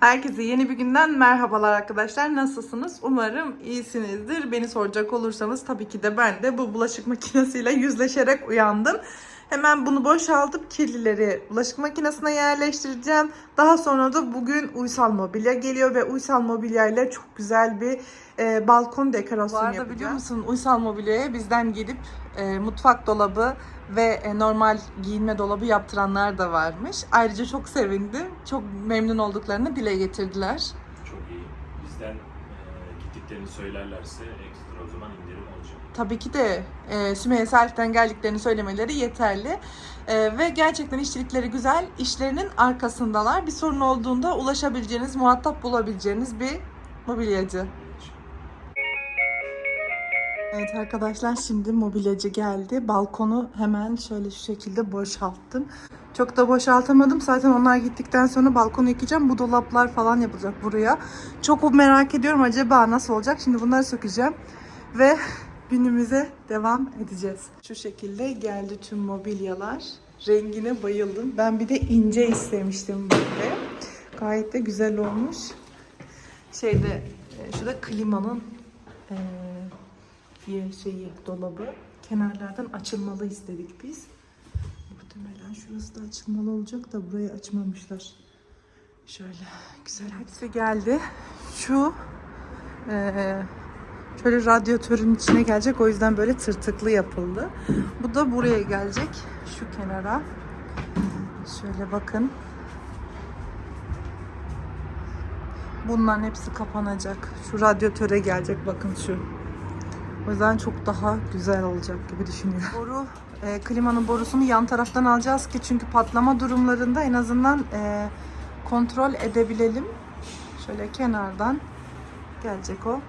Herkese yeni bir günden merhabalar arkadaşlar. Nasılsınız? Umarım iyisinizdir. Beni soracak olursanız tabii ki de ben de bu bulaşık makinesiyle yüzleşerek uyandım. Hemen bunu boşaltıp kirlileri bulaşık makinesine yerleştireceğim. Daha sonra da bugün Uysal Mobilya geliyor ve Uysal Mobilya ile çok güzel bir e, balkon dekorasyonu yapacağım. biliyor musun Uysal Mobilya'ya bizden gelip e, mutfak dolabı ve e, normal giyinme dolabı yaptıranlar da varmış. Ayrıca çok sevindim. Çok memnun olduklarını dile getirdiler. Çok iyi. Bizden e, gittiklerini söylerlerse ekstra o zaman indirim olacak. Tabii ki de e, Sümeyye Salih'ten geldiklerini söylemeleri yeterli. E, ve gerçekten işçilikleri güzel. İşlerinin arkasındalar. Bir sorun olduğunda ulaşabileceğiniz, muhatap bulabileceğiniz bir mobilyacı. Evet arkadaşlar şimdi mobilyacı geldi. Balkonu hemen şöyle şu şekilde boşalttım. Çok da boşaltamadım. Zaten onlar gittikten sonra balkonu yıkayacağım. Bu dolaplar falan yapılacak buraya. Çok merak ediyorum acaba nasıl olacak. Şimdi bunları sökeceğim. Ve günümüze devam edeceğiz. Şu şekilde geldi tüm mobilyalar. Rengine bayıldım. Ben bir de ince istemiştim böyle. Gayet de güzel olmuş. Şeyde e, şurada klimanın e, diye şeyi dolabı kenarlardan açılmalı istedik biz. Muhtemelen şurası da açılmalı olacak da burayı açmamışlar. Şöyle güzel hepsi geldi. Şu eee, şöyle radyatörün içine gelecek o yüzden böyle tırtıklı yapıldı. Bu da buraya gelecek şu kenara. Şöyle bakın. Bunların hepsi kapanacak. Şu radyatöre gelecek bakın şu. O yüzden çok daha güzel olacak gibi düşünüyorum. Boru, e, klimanın borusunu yan taraftan alacağız ki çünkü patlama durumlarında en azından e, kontrol edebilelim. Şöyle kenardan gelecek o.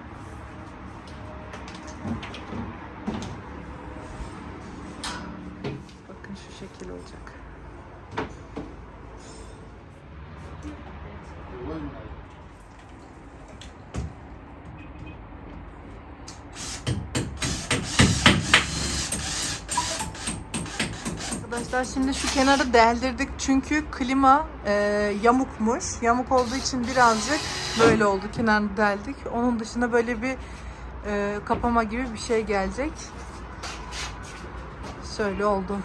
Bakın şu şekil olacak. Arkadaşlar şimdi şu kenarı deldirdik çünkü klima e, yamukmuş. Yamuk olduğu için birazcık böyle oldu. Kenarını deldik. Onun dışında böyle bir e, kapama gibi bir şey gelecek. Şöyle oldu.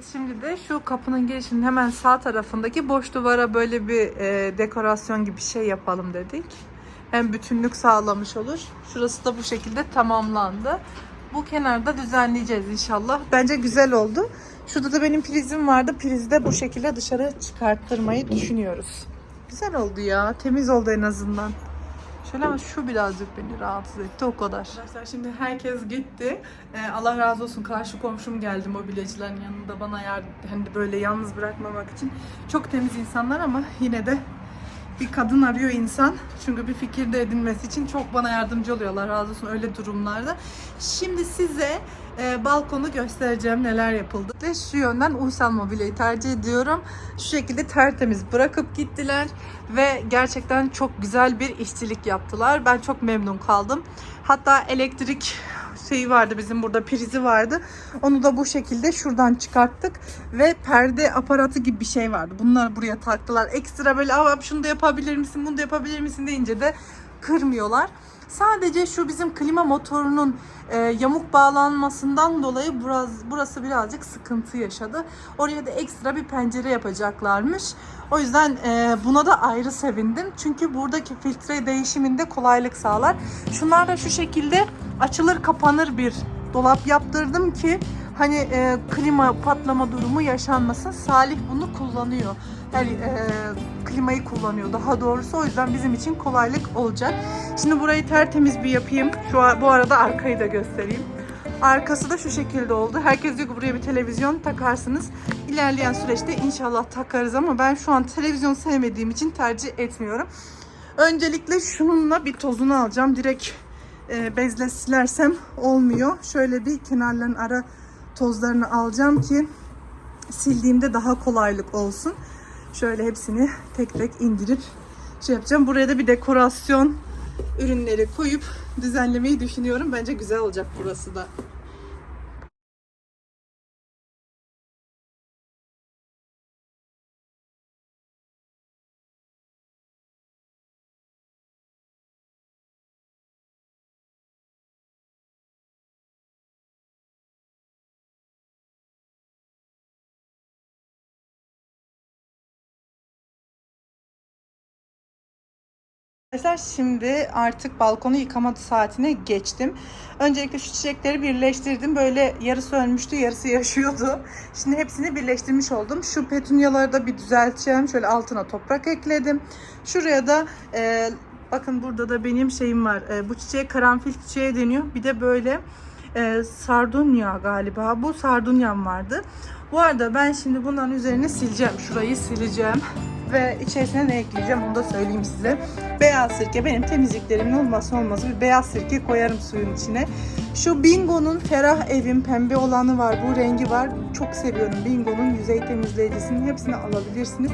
Evet şimdi de şu kapının girişinin hemen sağ tarafındaki boş duvara böyle bir e, dekorasyon gibi şey yapalım dedik. Hem bütünlük sağlamış olur. Şurası da bu şekilde tamamlandı. Bu kenarda düzenleyeceğiz inşallah. Bence güzel oldu. Şurada da benim prizim vardı. Prizi de bu şekilde dışarı çıkarttırmayı düşünüyoruz. Güzel oldu ya. Temiz oldu en azından. Şöyle ama şu birazcık beni rahatsız etti o kadar. Arkadaşlar şimdi herkes gitti. Ee, Allah razı olsun karşı komşum geldi mobilyacıların yanında bana yardım, hani böyle yalnız bırakmamak için. Çok temiz insanlar ama yine de bir kadın arıyor insan. Çünkü bir fikir de edinmesi için çok bana yardımcı oluyorlar. Razı olsun öyle durumlarda. Şimdi size e, balkonu göstereceğim neler yapıldı. Ve şu yönden Uysal Mobilya'yı tercih ediyorum. Şu şekilde tertemiz bırakıp gittiler. Ve gerçekten çok güzel bir işçilik yaptılar. Ben çok memnun kaldım. Hatta elektrik şeyi vardı bizim burada prizi vardı. Onu da bu şekilde şuradan çıkarttık ve perde aparatı gibi bir şey vardı. Bunları buraya taktılar. Ekstra böyle Aa, şunu da yapabilir misin, bunu da yapabilir misin deyince de kırmıyorlar. Sadece şu bizim klima motorunun e, yamuk bağlanmasından dolayı burası, burası birazcık sıkıntı yaşadı. Oraya da ekstra bir pencere yapacaklarmış. O yüzden e, buna da ayrı sevindim. Çünkü buradaki filtre değişiminde kolaylık sağlar. Şunlar da şu şekilde açılır kapanır bir dolap yaptırdım ki hani e, klima patlama durumu yaşanmasın. Salih bunu kullanıyor. Yani e, klimayı kullanıyor daha doğrusu. O yüzden bizim için kolaylık olacak. Şimdi burayı tertemiz bir yapayım. Şu bu arada arkayı da göstereyim. Arkası da şu şekilde oldu. Herkes diyor ki buraya bir televizyon takarsınız. İlerleyen süreçte inşallah takarız ama ben şu an televizyon sevmediğim için tercih etmiyorum. Öncelikle şununla bir tozunu alacağım. Direkt e, bezle silersem olmuyor. Şöyle bir kenarların ara tozlarını alacağım ki sildiğimde daha kolaylık olsun. Şöyle hepsini tek tek indirip şey yapacağım. Buraya da bir dekorasyon ürünleri koyup düzenlemeyi düşünüyorum. Bence güzel olacak burası da. Arkadaşlar şimdi artık balkonu yıkama saatine geçtim. Öncelikle şu çiçekleri birleştirdim. Böyle yarısı ölmüştü, yarısı yaşıyordu. Şimdi hepsini birleştirmiş oldum. Şu petunyaları da bir düzelteceğim. Şöyle altına toprak ekledim. Şuraya da e, bakın burada da benim şeyim var. E, bu çiçeğe karanfil çiçeği deniyor. Bir de böyle e, sardunya galiba. Bu sardunyam vardı. Bu arada ben şimdi bunların üzerine sileceğim. Şurayı sileceğim. Ve içerisine ne ekleyeceğim onu da söyleyeyim size. Beyaz sirke benim temizliklerimin olmazsa olmazı bir beyaz sirke koyarım suyun içine. Şu Bingo'nun ferah evim pembe olanı var. Bu rengi var. Çok seviyorum Bingo'nun yüzey temizleyicisinin hepsini alabilirsiniz.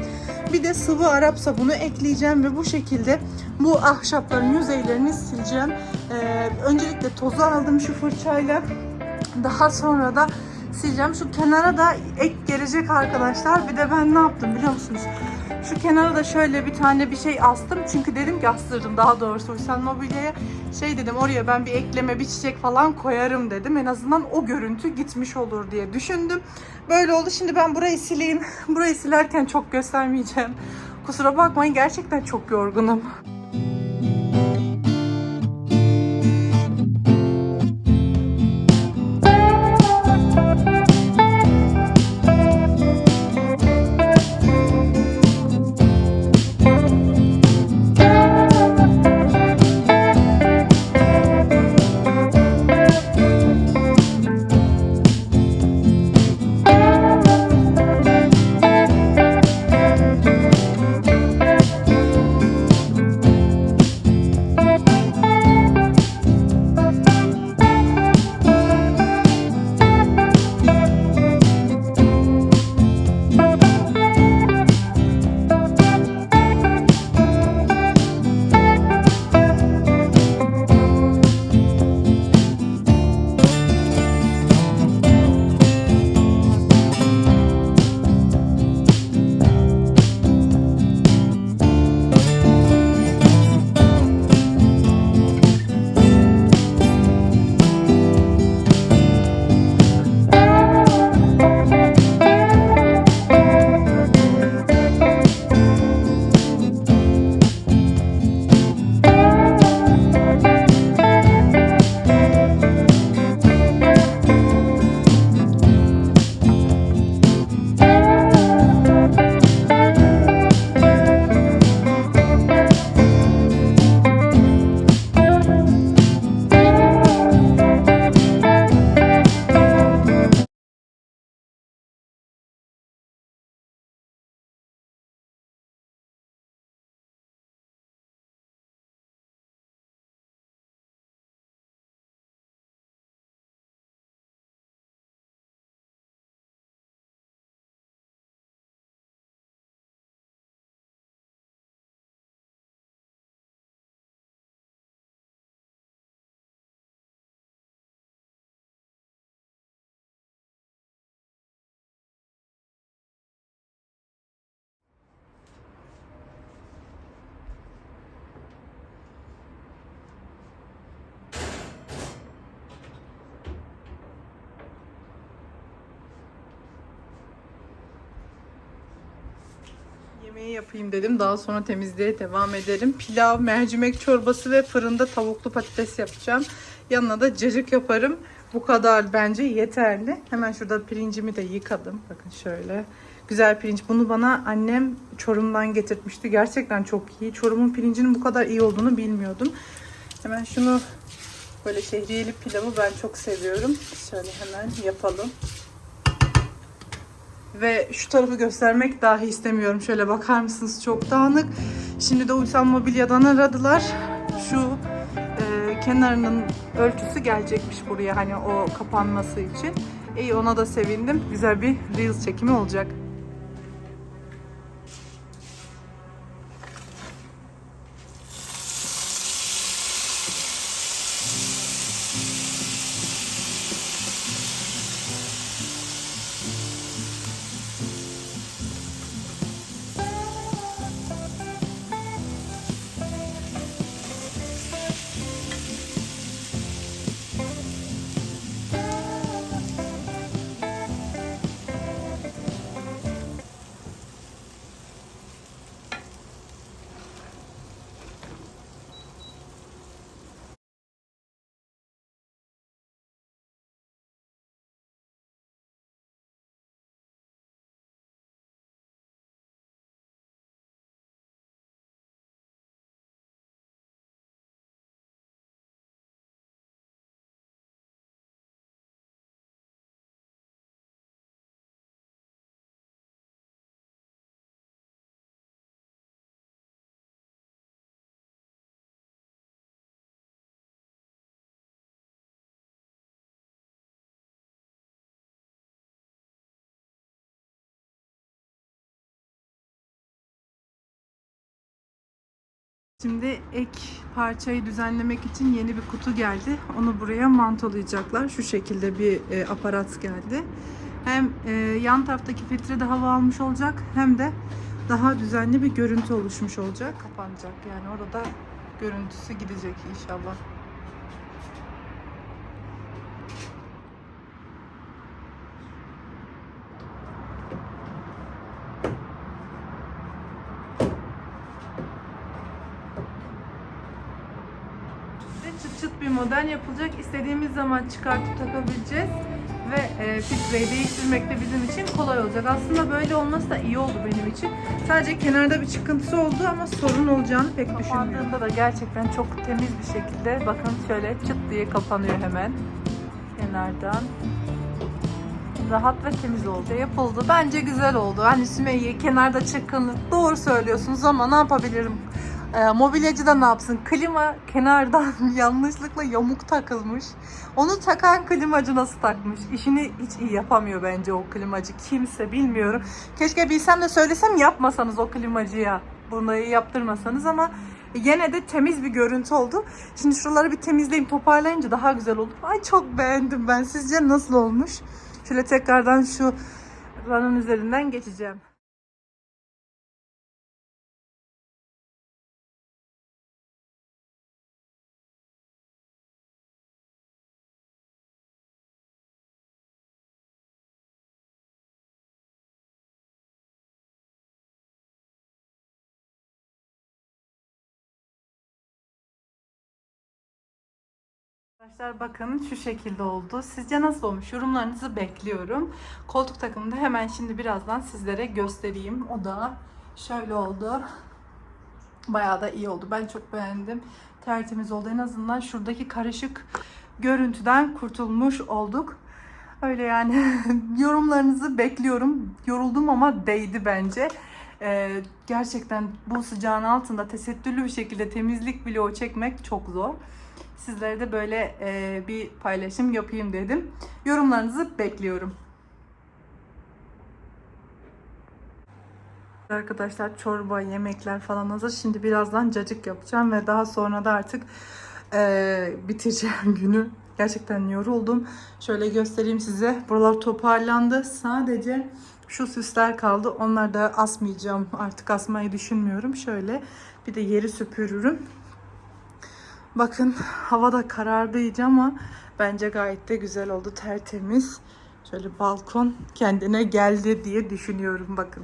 Bir de sıvı Arap sabunu ekleyeceğim ve bu şekilde bu ahşapların yüzeylerini sileceğim. Ee, öncelikle tozu aldım şu fırçayla. Daha sonra da sileceğim. Şu kenara da ek gelecek arkadaşlar. Bir de ben ne yaptım biliyor musunuz? Şu kenara da şöyle bir tane bir şey astım. Çünkü dedim ki astırdım daha doğrusu Uysal Mobilya'ya. Şey dedim oraya ben bir ekleme bir çiçek falan koyarım dedim. En azından o görüntü gitmiş olur diye düşündüm. Böyle oldu. Şimdi ben burayı sileyim. Burayı silerken çok göstermeyeceğim. Kusura bakmayın gerçekten çok yorgunum. Yemeği yapayım dedim. Daha sonra temizliğe devam ederim. Pilav, mercimek çorbası ve fırında tavuklu patates yapacağım. Yanına da cacık yaparım. Bu kadar bence yeterli. Hemen şurada pirincimi de yıkadım. Bakın şöyle. Güzel pirinç. Bunu bana annem Çorum'dan getirtmişti. Gerçekten çok iyi. Çorum'un pirincinin bu kadar iyi olduğunu bilmiyordum. Hemen şunu böyle şehriyeli pilavı ben çok seviyorum. Şöyle hemen yapalım. Ve şu tarafı göstermek dahi istemiyorum. Şöyle bakar mısınız? Çok dağınık. Şimdi de Uysal Mobilya'dan aradılar. Şu e, kenarının ölçüsü gelecekmiş buraya hani o kapanması için. İyi ona da sevindim. Güzel bir Reels çekimi olacak. Şimdi ek parçayı düzenlemek için yeni bir kutu geldi. Onu buraya mantolayacaklar. Şu şekilde bir e, aparat geldi. Hem e, yan taraftaki filtre de hava almış olacak hem de daha düzenli bir görüntü oluşmuş olacak. Kapanacak yani orada görüntüsü gidecek inşallah. Çıt çıt bir model yapılacak. İstediğimiz zaman çıkartıp takabileceğiz. Ve e, filtreyi değiştirmek de bizim için kolay olacak. Aslında böyle olması da iyi oldu benim için. Sadece kenarda bir çıkıntısı oldu ama sorun olacağını pek düşünmüyorum. Kapandığında da gerçekten çok temiz bir şekilde bakın şöyle çıt diye kapanıyor hemen kenardan. Rahat ve temiz oldu. Yapıldı. Bence güzel oldu. Hani Sümeyye kenarda çıkın. Doğru söylüyorsunuz ama ne yapabilirim? Ee, mobilyacı da ne yapsın? Klima kenardan yanlışlıkla yamuk takılmış. Onu takan klimacı nasıl takmış? İşini hiç iyi yapamıyor bence o klimacı. Kimse bilmiyorum. Keşke bilsem de söylesem yapmasanız o klimacıya. Bunları yaptırmasanız ama yine de temiz bir görüntü oldu. Şimdi şuraları bir temizleyeyim toparlayınca daha güzel oldu. Ay çok beğendim ben. Sizce nasıl olmuş? Şöyle tekrardan şu ranın üzerinden geçeceğim. Arkadaşlar bakın şu şekilde oldu. Sizce nasıl olmuş? Yorumlarınızı bekliyorum. Koltuk takımını da hemen şimdi birazdan sizlere göstereyim. O da şöyle oldu. Bayağı da iyi oldu. Ben çok beğendim. Tertemiz oldu. En azından şuradaki karışık görüntüden kurtulmuş olduk. Öyle yani yorumlarınızı bekliyorum. Yoruldum ama değdi bence. Ee, gerçekten bu sıcağın altında tesettürlü bir şekilde temizlik vlogu çekmek çok zor. Sizlere de böyle e, bir paylaşım yapayım dedim. Yorumlarınızı bekliyorum. Arkadaşlar çorba, yemekler falan hazır. Şimdi birazdan cacık yapacağım ve daha sonra da artık e, bitireceğim günü. Gerçekten yoruldum. Şöyle göstereyim size. Buralar toparlandı. Sadece şu süsler kaldı. Onları da asmayacağım. Artık asmayı düşünmüyorum. Şöyle bir de yeri süpürürüm. Bakın hava da karardı iyice ama bence gayet de güzel oldu. Tertemiz. Şöyle balkon kendine geldi diye düşünüyorum bakın.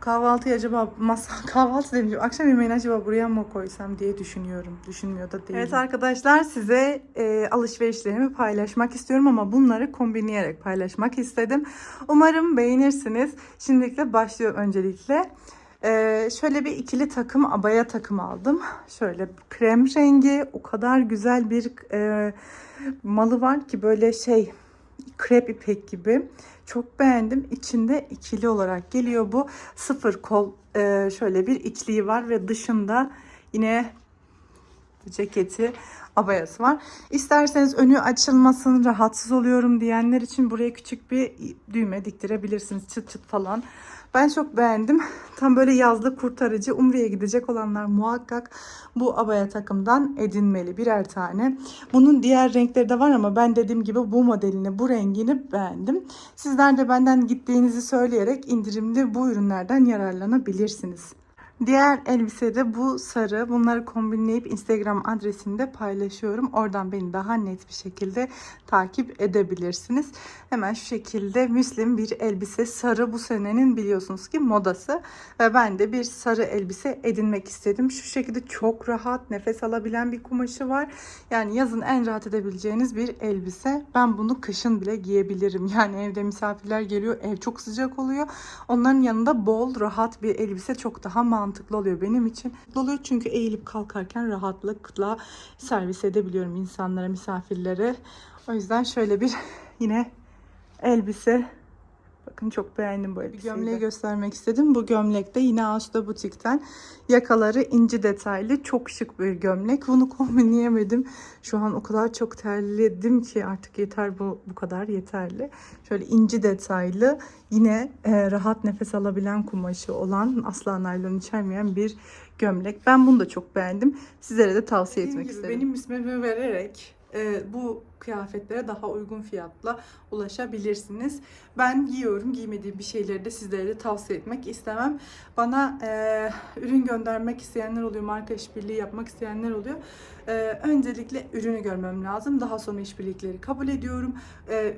Kahvaltıyı acaba masa kahvaltı demeyeceğim. Akşam yemeğini acaba buraya mı koysam diye düşünüyorum. Düşünmüyor da değilim. Evet arkadaşlar size e, alışverişlerimi paylaşmak istiyorum ama bunları kombinleyerek paylaşmak istedim. Umarım beğenirsiniz. Şimdilikle başlıyorum öncelikle. Ee, şöyle bir ikili takım abaya takım aldım. Şöyle krem rengi o kadar güzel bir e, malı var ki böyle şey krep ipek gibi. Çok beğendim. İçinde ikili olarak geliyor bu. Sıfır kol e, şöyle bir içliği var ve dışında yine ceketi abayası var. İsterseniz önü açılmasın rahatsız oluyorum diyenler için buraya küçük bir düğme diktirebilirsiniz. Çıt çıt falan. Ben çok beğendim. Tam böyle yazlık kurtarıcı. Umre'ye gidecek olanlar muhakkak bu abaya takımdan edinmeli birer tane. Bunun diğer renkleri de var ama ben dediğim gibi bu modelini, bu rengini beğendim. Sizler de benden gittiğinizi söyleyerek indirimli bu ürünlerden yararlanabilirsiniz. Diğer elbise de bu sarı. Bunları kombinleyip Instagram adresinde paylaşıyorum. Oradan beni daha net bir şekilde takip edebilirsiniz. Hemen şu şekilde müslim bir elbise sarı bu senenin biliyorsunuz ki modası. Ve ben de bir sarı elbise edinmek istedim. Şu şekilde çok rahat nefes alabilen bir kumaşı var. Yani yazın en rahat edebileceğiniz bir elbise. Ben bunu kışın bile giyebilirim. Yani evde misafirler geliyor. Ev çok sıcak oluyor. Onların yanında bol rahat bir elbise çok daha mantıklı oluyor benim için. Oluyor çünkü eğilip kalkarken rahatlıkla servis edebiliyorum insanlara, misafirlere. O yüzden şöyle bir yine elbise Bakın çok beğendim bu elbiseyi. Gömleği göstermek istedim. Bu gömlek de yine Ağustos Butik'ten. Yakaları inci detaylı. Çok şık bir gömlek. Bunu kombinleyemedim. Şu an o kadar çok terledim ki artık yeter bu bu kadar yeterli. Şöyle inci detaylı. Yine e, rahat nefes alabilen kumaşı olan asla naylon içermeyen bir gömlek. Ben bunu da çok beğendim. Sizlere de tavsiye etmek istedim. Benim ismimi vererek e, bu kıyafetlere daha uygun fiyatla ulaşabilirsiniz. Ben giyiyorum. Giymediğim bir şeyleri de sizlere de tavsiye etmek istemem. Bana e, ürün göndermek isteyenler oluyor. Marka işbirliği yapmak isteyenler oluyor. E, öncelikle ürünü görmem lazım. Daha sonra işbirlikleri kabul ediyorum. E,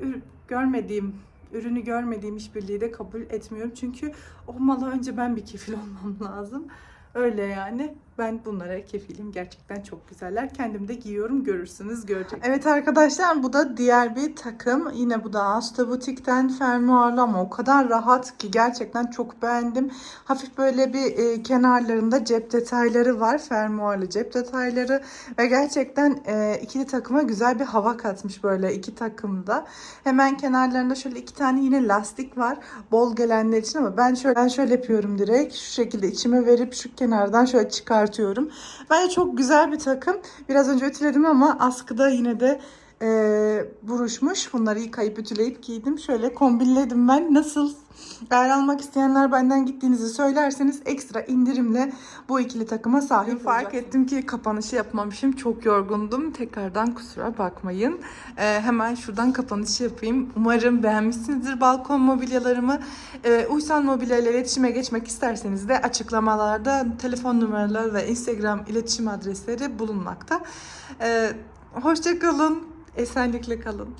görmediğim ürünü görmediğim işbirliği de kabul etmiyorum. Çünkü o mala önce ben bir kefil olmam lazım. Öyle yani. Ben bunlara kefilim. Gerçekten çok güzeller. Kendim de giyiyorum. Görürsünüz, göreceksiniz. Evet arkadaşlar bu da diğer bir takım. Yine bu da Asta Butik'ten fermuarlı ama o kadar rahat ki gerçekten çok beğendim. Hafif böyle bir e, kenarlarında cep detayları var. Fermuarlı cep detayları ve gerçekten e, ikili takıma güzel bir hava katmış böyle iki takımda. Hemen kenarlarında şöyle iki tane yine lastik var. Bol gelenler için ama ben şöyle ben şöyle yapıyorum direkt. Şu şekilde içime verip şu kenardan şöyle çıkartıyorum. Bence çok güzel bir takım. Biraz önce ütüledim ama askıda yine de e, buruşmuş. Bunları yıkayıp ütüleyip giydim. Şöyle kombinledim ben. Nasıl? Eğer almak isteyenler benden gittiğinizi söylerseniz ekstra indirimle bu ikili takıma sahip Fark ettim ki kapanışı yapmamışım. Çok yorgundum. Tekrardan kusura bakmayın. Ee, hemen şuradan kapanışı yapayım. Umarım beğenmişsinizdir balkon mobilyalarımı. Ee, Uysan Mobilya ile iletişime geçmek isterseniz de açıklamalarda telefon numaraları ve Instagram iletişim adresleri bulunmakta. Ee, hoşça kalın. Esenlikle kalın.